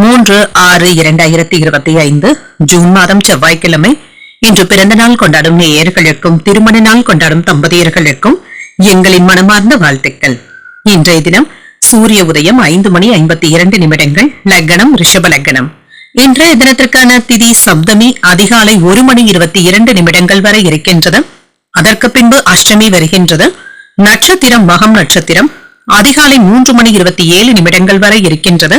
மூன்று ஆறு இரண்டாயிரத்தி இருபத்தி ஐந்து ஜூன் மாதம் செவ்வாய்க்கிழமை. இன்று பிறந்த நாள் கொண்டாடும் நேயர்களுக்கும் திருமண நாள் கொண்டாடும் தம்பதியர்களுக்கும் எங்களின் மனமார்ந்த வாழ்த்துக்கள். இன்றைய தினம் சூரிய உதயம் ஐந்து மணி ஐம்பத்தி இரண்டு நிமிடங்கள் லக்னம் ரிஷப லக்னம் இன்றைய தினத்திற்கான திதி சப்தமி அதிகாலை ஒரு மணி இருபத்தி இரண்டு நிமிடங்கள் வரை இருக்கின்றது. அதற்கு பின்பு அஷ்டமி வருகின்றது. நட்சத்திரம் மகம் நட்சத்திரம் அதிகாலை மூன்று மணி இருபத்தி ஏழு நிமிடங்கள் வரை இருக்கின்றது.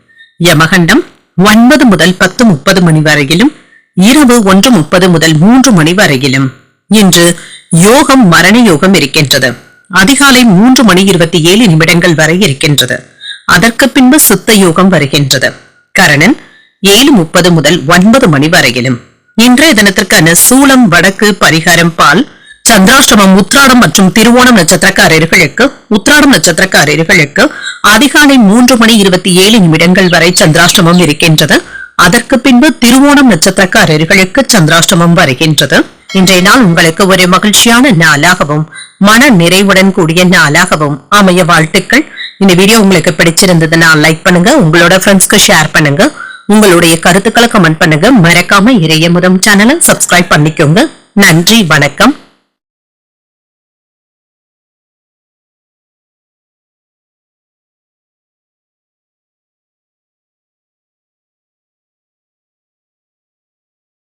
யமகண்டம் ஒன்பது முதல் பத்து முப்பது மணி வரையிலும் இரவு ஒன்று முப்பது முதல் மூன்று மணி வரையிலும். இன்று யோகம் மரண யோகம் இருக்கின்றது. அதிகாலை மூன்று மணி இருபத்தி ஏழு நிமிடங்கள் வரை இருக்கின்றது. அதற்கு பின்பு சுத்த யோகம் வருகின்றது. கரணன் ஏழு முப்பது முதல் ஒன்பது மணி வரையிலும். இன்றைய தினத்திற்கான சூளம் வடக்கு பரிகாரம் பால் சந்திராஷ்டமம் உத்ராடம் மற்றும் திருவோணம் நட்சத்திரக்காரர்களுக்கு உத்ராடம் நட்சத்திரக்காரர்களுக்கு அதிகாலை மூன்று மணி இருபத்தி ஏழு நிமிடங்கள் வரை சந்திராஷ்டமம் இருக்கின்றது. அதற்கு பின்பு திருவோணம் நட்சத்திரக்காரர்களுக்கு சந்திராஷ்டமம் வருகின்றது. இன்றைய நாள் உங்களுக்கு ஒரு மகிழ்ச்சியான நாளாகவும் மன நிறைவுடன் கூடிய நாளாகவும் அமைய வாழ்த்துக்கள். இந்த வீடியோ உங்களுக்கு பிடிச்சிருந்ததுன்னா லைக் பண்ணுங்க உங்களோட ஃப்ரெண்ட்ஸ்க்கு ஷேர் பண்ணுங்க. உங்களுடைய கருத்துக்களை கமெண்ட் பண்ணுங்க. மறக்காம இறைய முதம் சேனலை சப்ஸ்கிரைப் பண்ணிக்கோங்க. நன்றி வணக்கம்.